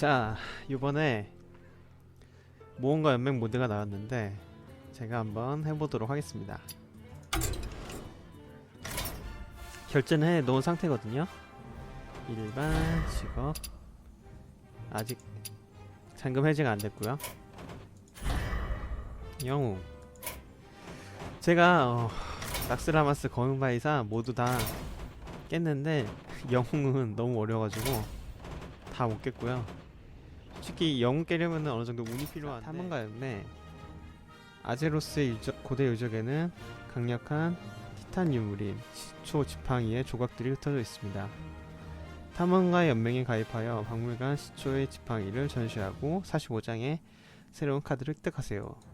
자 이번에 모험가 연맹 모드가 나왔는데 제가 한번 해보도록 하겠습니다. 결제는 해 놓은 상태거든요. 일반 직업. 아직 잔금 해제가 안 됐고요. 영웅. 제가 어, 낙스라마스 거인바이사 모두 다 깼는데 영웅은 너무 어려가지고 다 못 깼고요 솔직히 영웅 깨려면 어느 정도 운이 필요한데 탐험가였네 아제로스의 유적, 고대 유적에는 강력한 티탄 유물인 시초 지팡이의 조각들이 흩어져 있습니다. 탐험가 연맹에 가입하여 박물관 시초의 지팡이를 전시하고 45장의 새로운 카드를 획득하세요.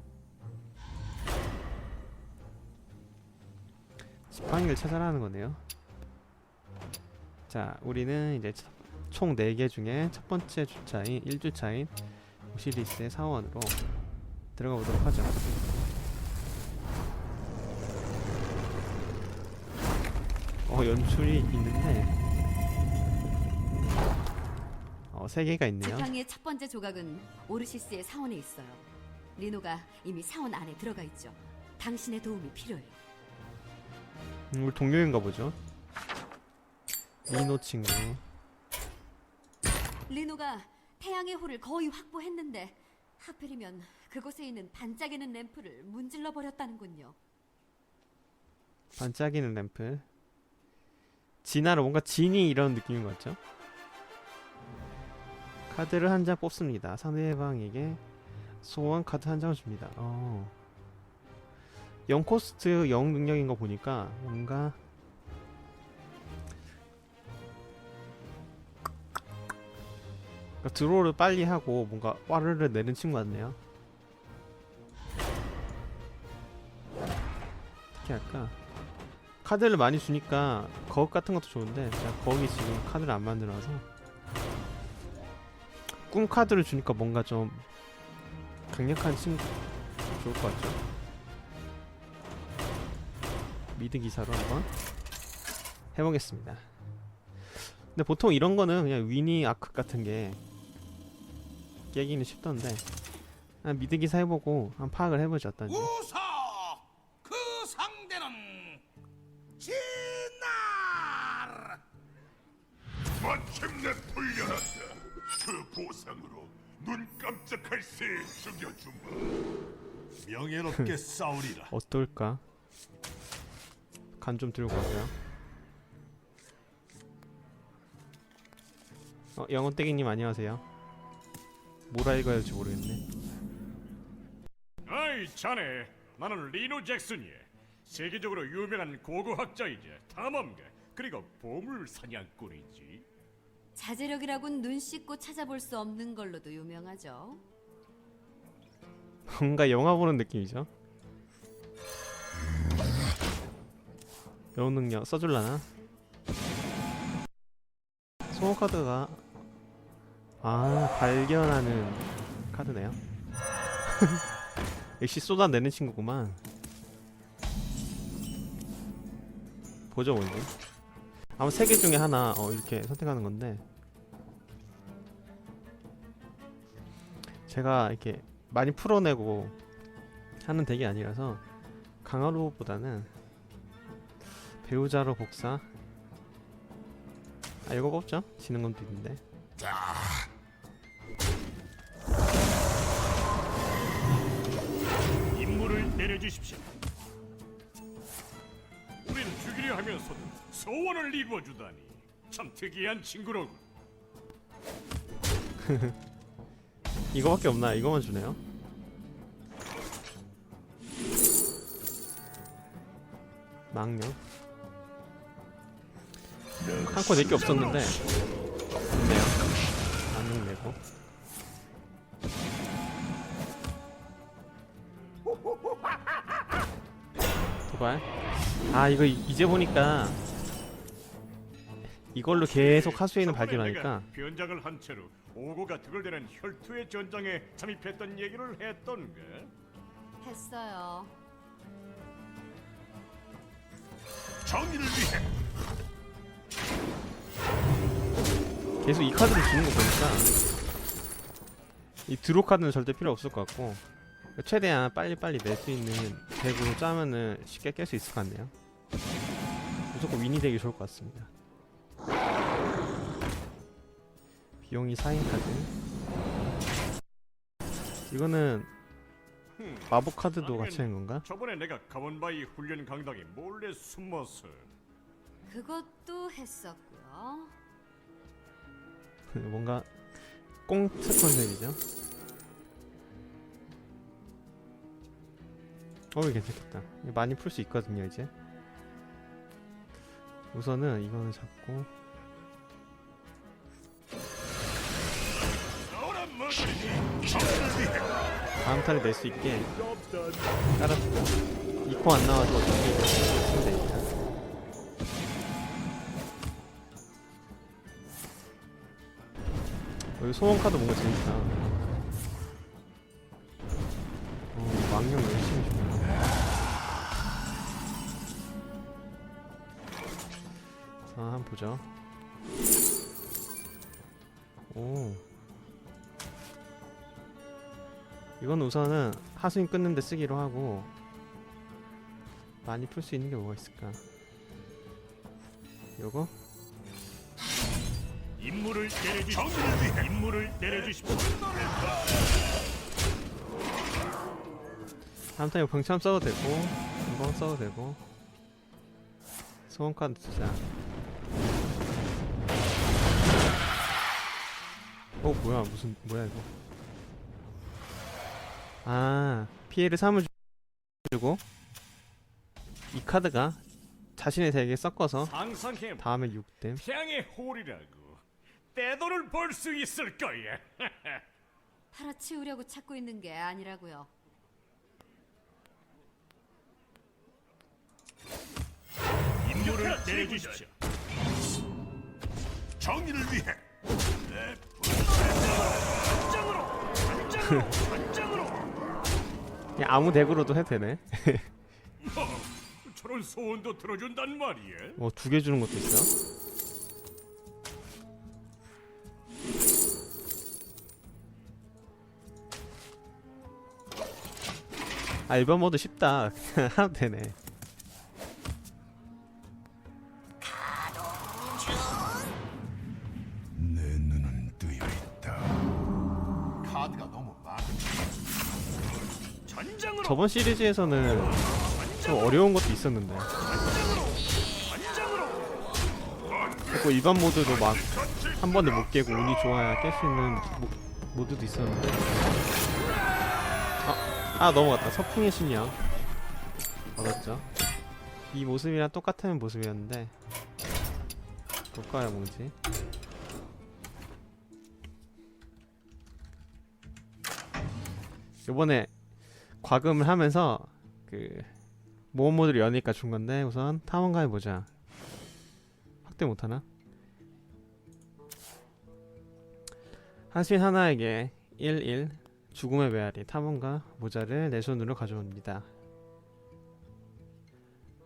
지팡이를 찾아라는 거네요. 자, 우리는 이제 첫- 총 4개 중에 첫 번째 주차인 1주차인 오시리스의 사원으로 들어가 보도록 하죠. 어, 연출이 있는데 어, 3개가 있네요. 지팡이의 첫 번째 조각은 오르시스의 사원에 있어요. 리노가 이미 사원 안에 들어가 있죠. 당신의 도움이 필요해요. 음, 우리 동료인가 보죠. 리노 친구. 리노가 태양의 호를 거의 확보했는데 하필이면 그곳에 있는 반짝이는 램프를 문질러 버렸다는군요. 반짝이는 램프. 진화로 뭔가 진이 이런 느낌인 것 같죠? 카드를 한 장 뽑습니다. 상대방에게 소원 카드 한 장을 줍니다. 어. 0코스트 0 능력인 거 보니까 뭔가 그러니까 드로우를 빨리 하고 뭔가 와르르 내는 친구 같네요. 어떻게 할까? 카드를 많이 주니까 거울 같은 것도 좋은데 제가 거울이 지금 카드를 안 만들어서 꿈 카드를 주니까 뭔가 좀 강력한 친구 좋을 것 같죠? 미드 기사로 한번 해보겠습니다. 근데 보통 이런 거는 그냥 위니 아크 같은 게 깨기는 쉽던데 그냥 미드 기사 해보고 한 파악을 해보죠 어떤지. 우서 그 상대는 진날 마침내 풀려났다. 그 보상으로 눈 깜짝할 새 죽여주마. 명예롭게 싸우리라 어떨까? 간 좀 들고 가고요. 어, 영혼떼기님 안녕하세요. 뭐라 읽어야 할지 모르겠네. 아이 자네 나는 리노 잭슨이야 세계적으로 유명한 고고학자이자 탐험가 그리고 보물 사냥꾼이지 자제력이라곤 눈 씻고 찾아볼 수 없는 걸로도 유명하죠. 뭔가 영화 보는 느낌이죠. 영웅 능력 써줄라나? 소호 카드가 아 발견하는 카드네요. 역시 쏟아내는 친구구만. 보죠 뭔지. 아마 세 개 중에 하나 어, 이렇게 선택하는 건데 제가 이렇게 많이 풀어내고 하는 덱이 아니라서 강화로보다는 배우자로 복사. 아 이거 없죠? 지는 건 비인데. 임무를 내려주십시오. 우린 죽이려 하면서도 소원을 이루어주다니 참 특이한 친구로군. 이거밖에 없나? 이거만 주네요. 망령 한코 낼게 없었는데. 좋네요 내고. 도발. 아 이거 이- 이제 보니까 이걸로 계속 하수인을 발견하니까. 변장을 한 채로 오고가 득을대는 혈투의 전장에 잠입했던 얘기를 했던가? 했어요. 정의를 위해 계속 이 카드를 주는 거 보니까 이 드로 카드는 절대 필요 없을 것 같고 최대한 빨리빨리 낼 수 있는 덱으로 짜면은 쉽게 깰 수 있을 것 같네요 무조건 위니 덱이 좋을 것 같습니다 비용이 4인 카드 이거는 마법 카드도 같이 하는 건가? 저번에 내가 가본바이 훈련 강당에 몰래 숨어서 그것도 했었고요. 뭔가 꽁트 컨셉이죠. 어, 이거 괜찮겠다. 많이 풀 수 있거든요, 이제. 우선은 이거는 잡고 다음 타를 낼수 있게 깔아주고 이코 안 나와도 어차피 쓰면 되니까. 여기 소원 카드 뭔가 재밌다. 어, 망령 열심히 주네. 자, 한번 보죠. 오. 이건 우선은 하수인 끊는데 쓰기로 하고 많이 풀 수 있는 게 뭐가 있을까? 요거? 임무를 내려주십시오. 정의를 위해. 임무를 내려주십시오. 다음 타임 병참 써도 되고 이번 써도 되고. 소원 카드 쓰자. 어 뭐야 무슨 뭐야 이거? 아 피해를 3을 주고 이 카드가 자신의 덱에 섞어서 다음에 6댐 태양의 홀이라고 떼돈을 벌 수 있을 거야. 팔아치우려고 찾고 있는 게 아니라고요. 임무를 내려주십시오. 정의를 위해 단장으로, 단장으로. 그냥 아무 덱으로도 해도 되네 뭐, 저런 소원도 들어준단 말이야. 뭐두개 주는 것도 있어 아 일반 모드 쉽다 그냥 하면 되네 내 눈은 뜨여 있다. 카드가 너무 많아. 전장으로, 저번 시리즈에서는 좀 어려운 것도 있었는데. 자꾸 일반 모드도 막한 번에 못 깨고 운이 좋아야 깰 수 있는 모, 모드도 있었는데 아, 아 넘어갔다. 서풍의 신령. 얻었죠. 이 모습이랑 똑같은 모습이었는데. 볼까요 뭔지? 요번에 과금을 하면서 그 모험 모드를 여니까 준 건데 우선 탐험 가 해보자. 확대 못하나? 하수인 하나에게 1-1 죽음의 메아리 탐험가 모자를 내 손으로 가져옵니다.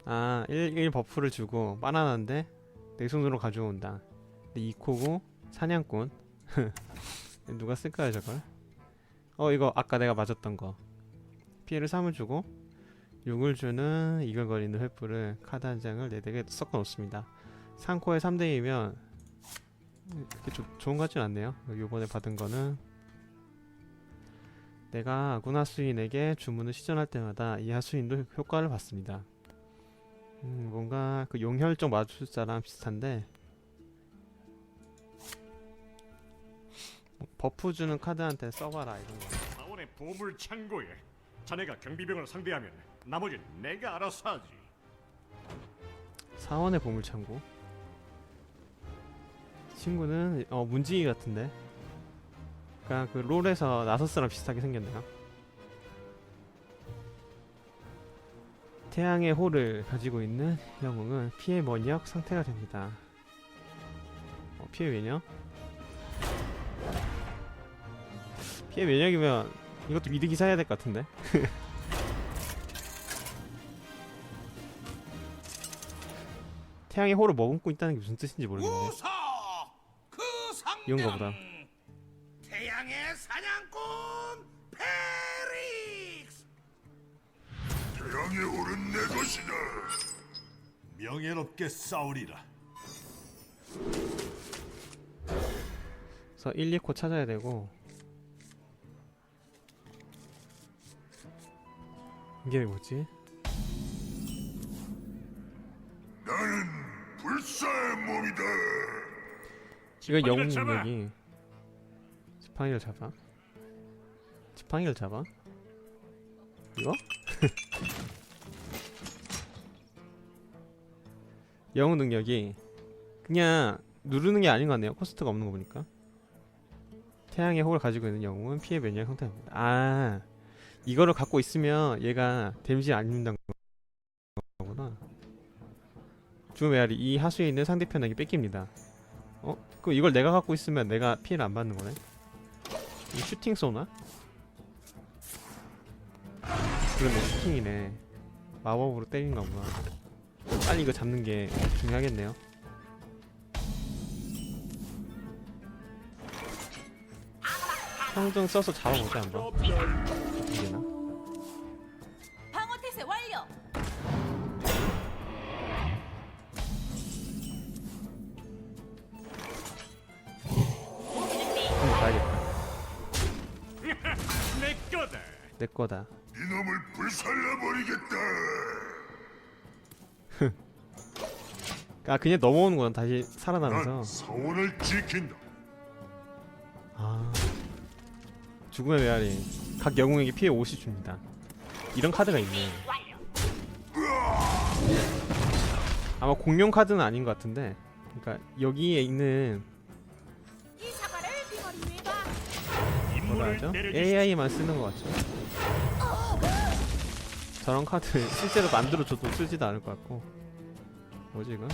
아, 1-1 버프를 주고 바나나인데 내 손으로 가져온다. 근데 2코고 사냥꾼. 누가 쓸까요 저걸? 어 이거 아까 내가 맞았던 거. 피해를 3을 주고 6을 주는 이글거리는 횃불을 카드 한 장을 내 덱에 섞어 놓습니다. 3코에 3대2면 그렇게 조, 좋은 것 같진 않네요. 요번에 받은 거는 내가 아군 하수인에게 주문을 시전할 때마다 이 하수인도 효과를 받습니다. 음, 뭔가 그 용혈적 마술사랑 비슷한데 뭐 버프 주는 카드한테 써봐라 이런 거. 사원의 보물 창고에 자네가 경비병을 상대하면 나머지는 내가 알아서 하지. 사원의 보물 창고. 친구는 어 문지기 같은데. 그러니까 그 롤에서 나서스랑 비슷하게 생겼네요. 태양의 호를 가지고 있는 영웅은 피해 면역 상태가 됩니다. 어, 피해 면역? 피해 면역이면 이것도 미드 기사 해야 될 것 같은데. 태양의 호를 머금고 있다는 게 무슨 뜻인지 모르겠네. 그 이건가 보다. 오른 내 것이다 명예롭게 싸우리라. 그래서 1, 2코 찾아야 되고 이게 뭐지? 나는 불사의 몸이다 이거 영웅. 능력이 지팡이를 잡아? 지팡이를 잡아? 이거? 영웅 능력이 그냥 누르는 게 아닌 것 같네요. 코스트가 없는 거 보니까. 태양의 호를 가지고 있는 영웅은 피해 면역 상태입니다. 아 이거를 갖고 있으면 얘가 데미지 안 입는다는 거구나. 죽음의 알이 이 하수에 있는 상대편에게 뺏깁니다. 어? 그럼 이걸 내가 갖고 있으면 내가 피해를 안 받는 거네? 이 슈팅 쏘나? 그러네 슈팅이네. 마법으로 때리는 거구나 빨리 이거 잡는 게 중요하겠네요. 평등 써서 잡아보자 한번. 이게나? 방어 태세 완료. 한번 가야겠다. 내 거다. 내 거다. 이놈을 불살라 버리겠다 아 그냥 넘어오는 거는 다시 살아나면서. 난 사원을 지킨다. 아. 죽음의 메아리. 각 영웅에게 피해 50 줍니다. 이런 카드가 있네. 아마 공룡 카드는 아닌 것 같은데. 그러니까 여기에 있는 이 사과를 비거리 위에 봐. 뭐라 하죠? AI만 쓰는 것 같죠? 저런 카드 실제로 만들어줘도 쓰지도 않을 것 같고 뭐지 이거?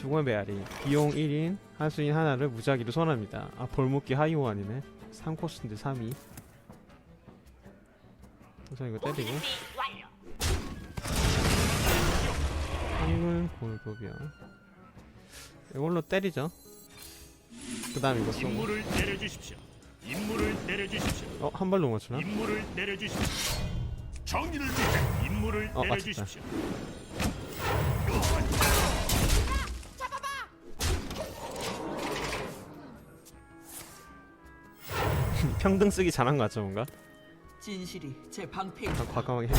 죽음의 메아리 비용 1인 하수인 하나를 무작위로 소환합니다 아 벌목기 하이호환이네 3코스인데 3위 우선 이거 때리고 한물 골고병 이걸로 때리죠 그 다음 이거 쏘고 임무를 내려주십시오. 임무를 내려주십시오. 어? 한 발로 맞추나? 임무를 내려주십시오. 정의를 위해 임무를 어, 내려주십시오. 평등 쓰기 잘한 것 같죠 뭔가? 진실이 제 방패 아, 과감하게 해.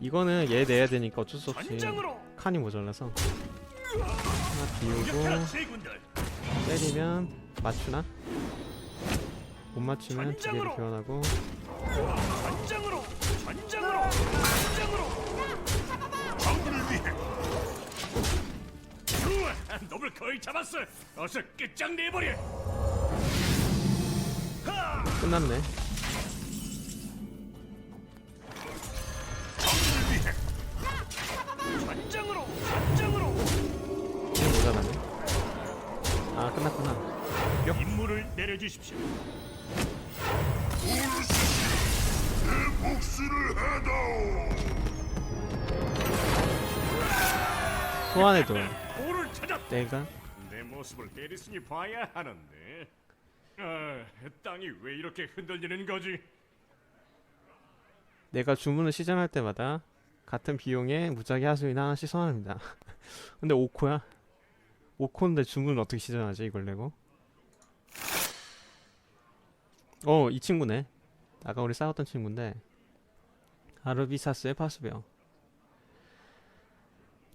이거는 얘 내야 되니까 어쩔 수 없이 전장으로 칸이 모자라서 하나 비우고 공격하라 제군들. 때리면 맞추나? 못 맞추면 두 개를 전장으로! 교환하고 정의를 위해 우와, 놈을 거의 잡았어. 어서 끝장내버려. 하! 끝났네 정의를 위해 전장으로 전장으로. 이게 모자라네 아 끝났구나 임무를 내려주십시오. 내 복수를 하다오 소환해도. 내가 내 모습을 때리스니 봐야 하는데. 아, 땅이 왜 이렇게 흔들리는 거지? 내가 주문을 시전할 때마다 같은 비용에 무작위 하수인 하나씩 소환합니다 근데 5코야 5코인데 주문을 어떻게 시전하지 이걸 내고 어 이 친구네 아까 우리 싸웠던 친구인데 아르비사스의 파수병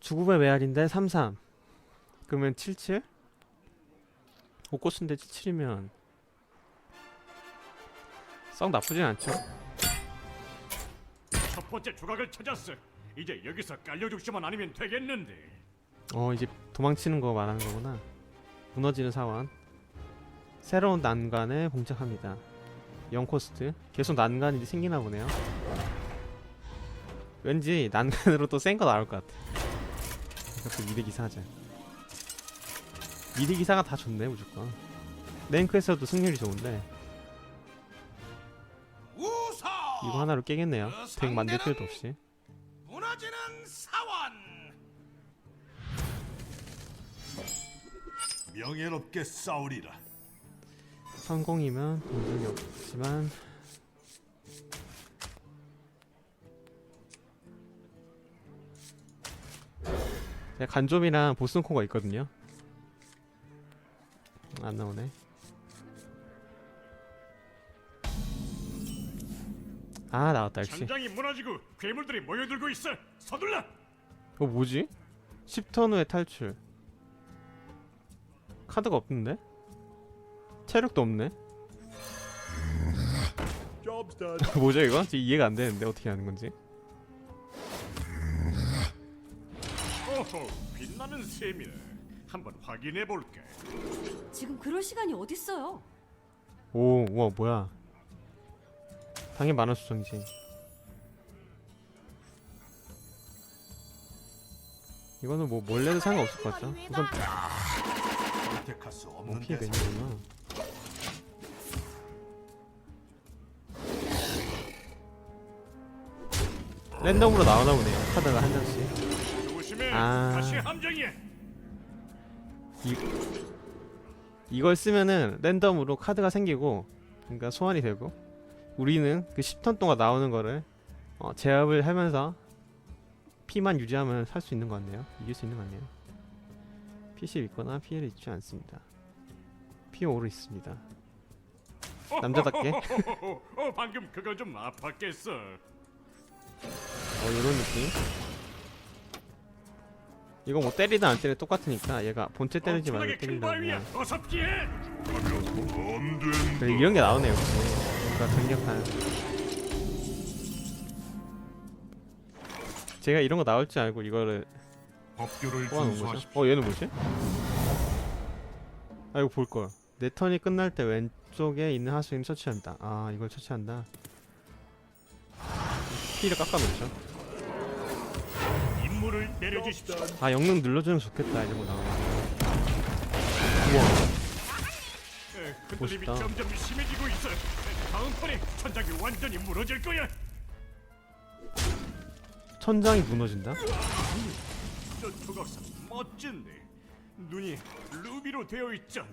주급의 메아리인데 33 그러면 77? 5코스인데 77이면 썩 나쁘진 않죠 첫 번째 조각을 찾았어. 이제 여기서 깔려 죽지만 아니면 되겠는데. 어 이제 도망치는 거 말하는 거구나 무너지는 사원 새로운 난간에 봉착합니다 0코스트. 계속 난간이 생기나 보네요. 왠지 난간으로 또 센 거 나올 것 같아. 이것도 미리 기사 하자 미리 기사가 다 좋네 무조건. 랭크에서도 승률이 좋은데. 이거 하나로 깨겠네요. 덱 만들 필요도 없이. 무너지는 사원. 명예롭게 싸우리라. 성공이면 동전이 없지만 제가 간좀이랑 보스코가 있거든요 안 나오네 아 나왔다 역시 장장이 무너지고 괴물들이 모여들고 있어. 서둘러. 어 뭐지? 10턴 후에 탈출 카드가 없는데? 체력도 없네 뭐죠 이거? 지금 이해가 안 되는데 어떻게 하는 건지 오호, 빛나는 셈이네. 한번 확인해 볼게. 지금 그럴 시간이 어딨어요? 오 우와 뭐야 당연히 만화 수정이지 이거는 뭐 몰래도 상관없을 것 같죠 우선 선택할 수 어, 없는 피해 데서 되는구나 랜덤으로 나오나 보네요 카드가 한 장씩 조심해. 아. 다시 함정이야. 이, 이걸 쓰면은 랜덤으로 카드가 생기고 그러니까 소환이 되고 우리는 그 10턴 동안 나오는 거를 어, 제압을 하면서 피만 유지하면 살 수 있는 것 같네요 이길 수 있는 것 같네요 피실 있거나 피해를 입지 않습니다 피 5로 있습니다 남자답게 어 어, 방금 그거 좀 아팠겠어. 요런 느낌? 이거 뭐 때리든 안 때리든 똑같으니까 얘가 본체 때리지 말고 때린다고. 그래 이런 게 나오네요 뭔가 강력한. 제가 이런 거 나올 줄 알고 이거를 뽑아놓은 거죠? 어 얘는 뭐지? 아 이거 볼걸. 내 턴이 끝날 때 왼쪽에 있는 하수인 처치한다. 아 이걸 처치한다? 피를 깎아놓죠 임무를 내려주십시오. 아 영능 눌러주면 좋겠다 이런 거 나오면 우와 에, 흔들림이 멋있다. 점점 심해지고 있어. 에, 다음 판에 천장이 완전히 무너질 거야. 천장이 무너진다? 저 조각상 멋진데 눈이 루비로 되어 있잖아.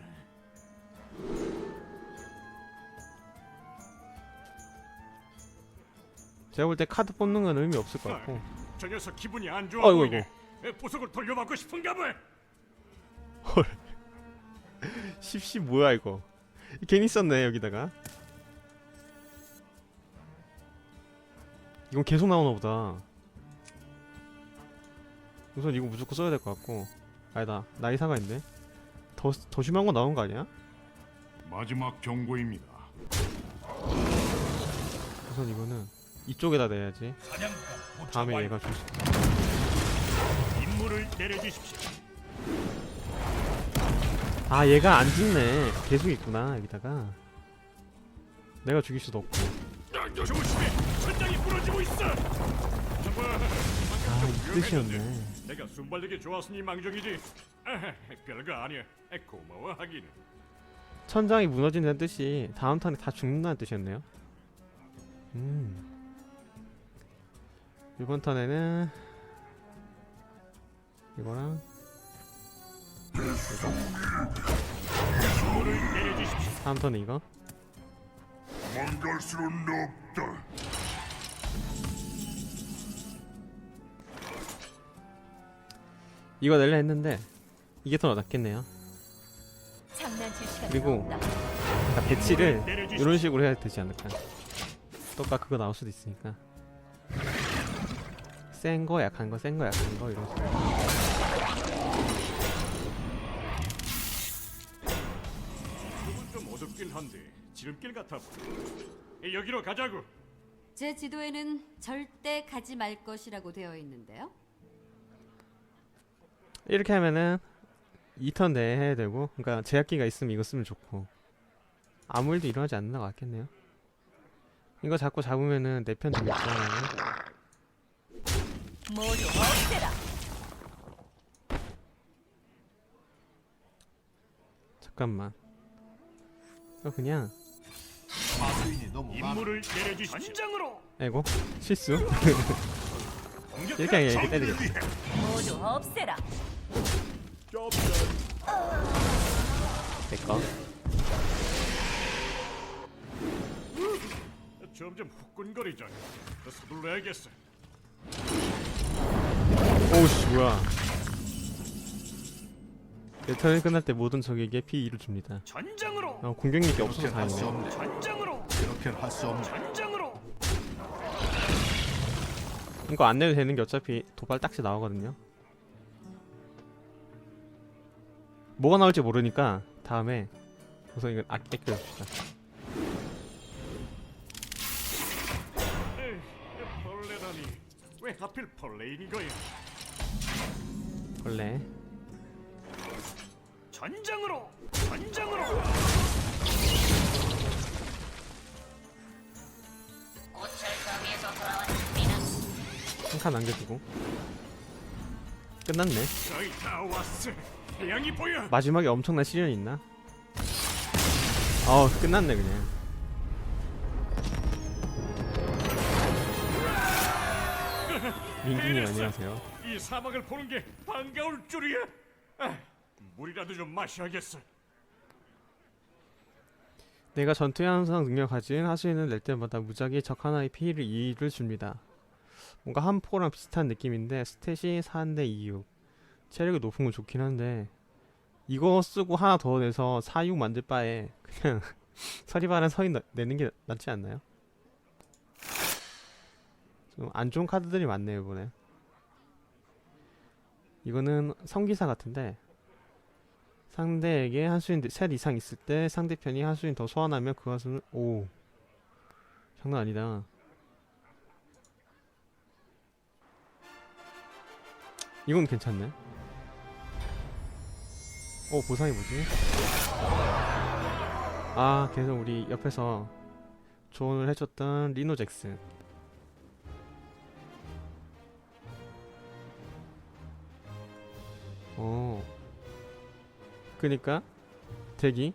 제가 볼 때 카드 뽑는 건 의미 없을 것 같고 저 녀석 기분이 안 좋아 어이구, 보이네. 에, 보석을 돌려받고 싶은가 봐. 헐 십시 뭐야 이거 괜히 썼네 여기다가 이건 계속 나오나 보다 우선 이거 무조건 써야 될 것 같고 아니다 나이사가 있네 더, 더 심한 거 나온 거 아니야? 마지막 경고입니다. 우선 이거는 이쪽에다 내야지 다음에 얘가 줄수 임무를 내려주십시오. 아 얘가 안 죽네 계속 있구나 여기다가 내가 죽일 수도 없고 조심해. 천장이 무너지고 있어. 아이 뜻이었네 내가 순발력이 좋았으니 망정이지. 아하, 별거 아니야. 에, 고마워하기는. 천장이 무너진다는 뜻이 다음 턴에 다 죽는다는 뜻이었네요. 음. 이번 턴에는 이거랑. 다음 턴에 이거 도망갈 수는 없다. 이거 낼려 했는데 이게 더 낫겠네요. 그리고. 그러니까 배치를. 이런 식으로 해야 되지 않을까. 또까 그거 나올 수도 있으니까. 센 거, 약한 거, 센 거, 약한 거 이런 식으로. 조금 좀 어둡긴 한데 지름길 같아 보여. 에, 여기로 가자고. 제 지도에는 절대 가지 말 것이라고 되어 있는데요. 이렇게 하면은 2턴 내에 해야 되고 그러니까 제약기가 있으면 이거 쓰면 좋고 아무 일도 일어나지 않는 것 같겠네요 이거 자꾸 잡으면은 내편 되겠잖아요 모두 없애라. 잠깐만 이거 그냥 너무 임무를 내려주십시오. 전장으로 아이고 실수. 이렇게 이렇게 때리겠다 모두 없애라. 내꺼 점점 후끈거리잖아. 더 서둘러야겠어. 오우씨 뭐야 내 턴이 끝날 때 모든 적에게 P2를 줍니다 전장으로. 어, 공격력이 없어서 그렇게 할수 다행이네 없네. 전장으로. 그렇게는 할 수 없네. 전장으로. 이거 안 내도 되는 게 어차피 도발 딱지 나오거든요 뭐가 나올지 모르니까 다음에 우선 이건 아, 아껴줍시다 에이, 벌레라니. 왜 하필 벌레인 거야? 원래 전장으로. 전장으로. 한칸 남겨두고 끝났네 저희 다 왔어. 태양이 보여. 마지막에 엄청난 시련이 있나? 어 끝났네 그냥 민기님 안녕하세요 이 사막을 보는 게 반가울 줄이야. 아, 물이라도 좀 마셔야겠어. 내가 전투의 항상 능력 가진 하수인을 낼 때마다 무작위 적 하나의 피해를 2를 줍니다 뭔가 한포랑 비슷한 느낌인데 스탯이 4인데 26 체력이 높은 건 좋긴 한데 이거 쓰고 하나 더 내서 4, 6 만들 바에 그냥 서리바란 서인 내- 내는 게 낫지 않나요? 좀 안 좋은 카드들이 많네요 이번에. 이거는 성기사 같은데 상대에게 한수인 셋 이상 있을 때 상대편이 한수인 더 소환하면 그 한수는 오. 장난 아니다. 이건 괜찮네. 어 보상이 뭐지? 아 계속 우리 옆에서 조언을 해줬던 리노 잭슨 어 그니까 덱이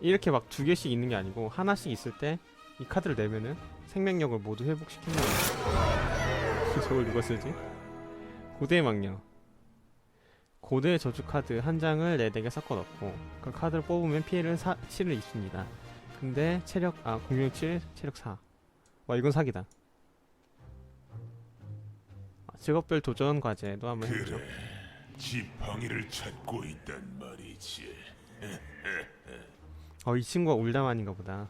이렇게 막 두 개씩 있는 게 아니고 하나씩 있을 때 이 카드를 내면은 생명력을 모두 회복시키는 거야. 저걸 누가 쓰지? 고대의 망령. 고대의 저주 카드 한 장을 내 덱에 섞어 넣고 그 카드를 뽑으면 피해를 사, 7을 입습니다. 근데 체력 아 공격 7, 체력 4. 와 이건 사기다. 아, 직업별 도전 과제도 한번 해보죠. 지팡이를 찾고 있단 말이지. 어 이 친구가 울다만인가 보다.